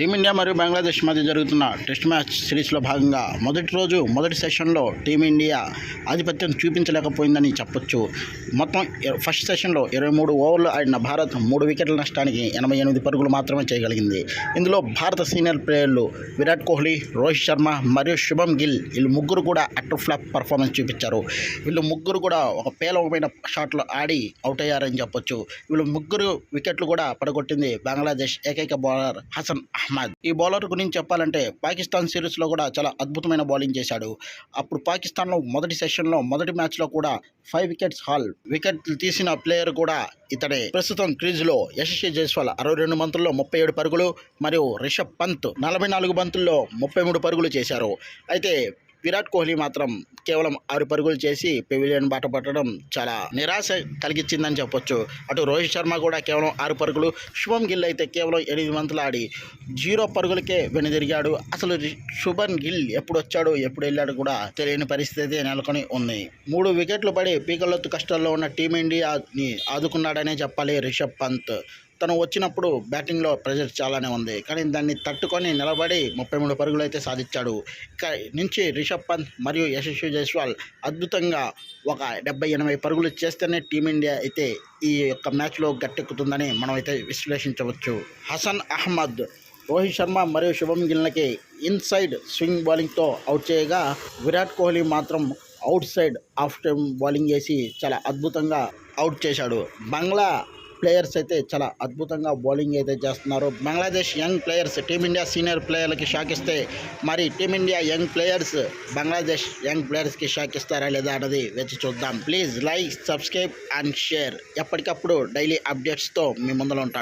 Team India మరియు బంగ్లాదేశ్ మధ్య జరుగుతున్న టెస్ట్ మ్యాచ్ సిరీస్లో భాగంగా మొదటి రోజు మొదటి సెషన్లో టీమిండియా ఆధిపత్యం చూపించలేకపోయిందని చెప్పొచ్చు. మొత్తం ఫస్ట్ సెషన్లో ఇరవై మూడు ఓవర్లు ఆడిన భారత్ మూడు వికెట్ల నష్టానికి ఎనభై ఎనిమిది పరుగులు మాత్రమే చేయగలిగింది. ఇందులో భారత సీనియర్ ప్లేయర్లు విరాట్ కోహ్లీ రోహిత్ శర్మ మరియు శుభం గిల్ వీళ్ళు ముగ్గురు కూడా అటర్ ఫ్లాప్ పర్ఫార్మెన్స్ చూపించారు. వీళ్ళు ముగ్గురు కూడా ఒక పేలవమైన షాట్లు ఆడి అవుట్ అయ్యారని చెప్పొచ్చు. వీళ్ళు ముగ్గురు వికెట్లు కూడా పడగొట్టింది బంగ్లాదేశ్ ఏకైక బౌలర్ హసన్ అహ్మద్. ఈ బౌలర్ గురించి చెప్పాలంటే పాకిస్తాన్ సిరీస్లో కూడా చాలా అద్భుతమైన బౌలింగ్ చేశాడు. అప్పుడు పాకిస్తాన్లో మొదటి సెషన్లో మొదటి మ్యాచ్లో కూడా ఫైవ్ వికెట్స్ హాల్. వికెట్లు తీసిన ప్లేయర్ కూడా ఇతడే. ప్రస్తుతం క్రీజ్లో యశస్వి జైస్వాల్ అరవై రెండు బంతుల్లో ముప్పై ఏడు పరుగులు మరియు రిషబ్ పంత్ నలభై నాలుగు బంతుల్లో ముప్పై మూడు పరుగులు చేశారు. అయితే విరాట్ కోహ్లీ మాత్రం కేవలం ఆరు పరుగులు చేసి పెవిలియన్ బాట పట్టడం చాలా నిరాశ కలిగించిందని చెప్పొచ్చు. అటు రోహిత్ శర్మ కూడా కేవలం ఆరు పరుగులు శుభం గిల్ అయితే కేవలం ఎనిమిది మంతులు ఆడి జీరో పరుగులకే వెనుదిరిగాడు. అసలు శుభన్ గిల్ ఎప్పుడు వచ్చాడు ఎప్పుడు వెళ్ళాడు కూడా తెలియని పరిస్థితి నెలకొని ఉంది. మూడు వికెట్లు పడి పీకలొత్తు కష్టాల్లో ఉన్న టీమిండియాని ఆదుకున్నాడనే చెప్పాలి రిషబ్ పంత్. తను వచ్చినప్పుడు బ్యాటింగ్లో ప్రెజర్ చాలానే ఉంది. కానీ దాన్ని తట్టుకొని నిలబడి ముప్పై మూడు పరుగులు అయితే సాధించాడు. ఇక నుంచి రిషబ్ పంత్ మరియు యశస్వి జైస్వాల్ అద్భుతంగా ఒక డెబ్బై ఎనభై పరుగులు చేస్తేనే టీమిండియా అయితే ఈ యొక్క మ్యాచ్లో గట్టెక్కుతుందని మనమైతే విశ్లేషించవచ్చు. హసన్ అహ్మద్ రోహిత్ శర్మ మరియు శుభం గిల్నకి ఇన్సైడ్ స్వింగ్ బౌలింగ్తో అవుట్ చేయగా విరాట్ కోహ్లీ మాత్రం outside off time bowling చేసి చాలా అద్భుతంగా అవుట్ చేశాడు. బంగ్లా ప్లేయర్స్ అయితే చాలా అద్భుతంగా బౌలింగ్ అయితే చేస్తున్నారు. Bangladesh young players team India senior ప్లేయర్లకి shock ఇస్తే మరి team India young players Bangladesh young ప్లేయర్స్కి shock ఇస్తారా లేదా అన్నది వేచి చూద్దాం. Please like subscribe and share ఎప్పటికప్పుడు డైలీ అప్డేట్స్తో మీ ముందులో ఉంటాను.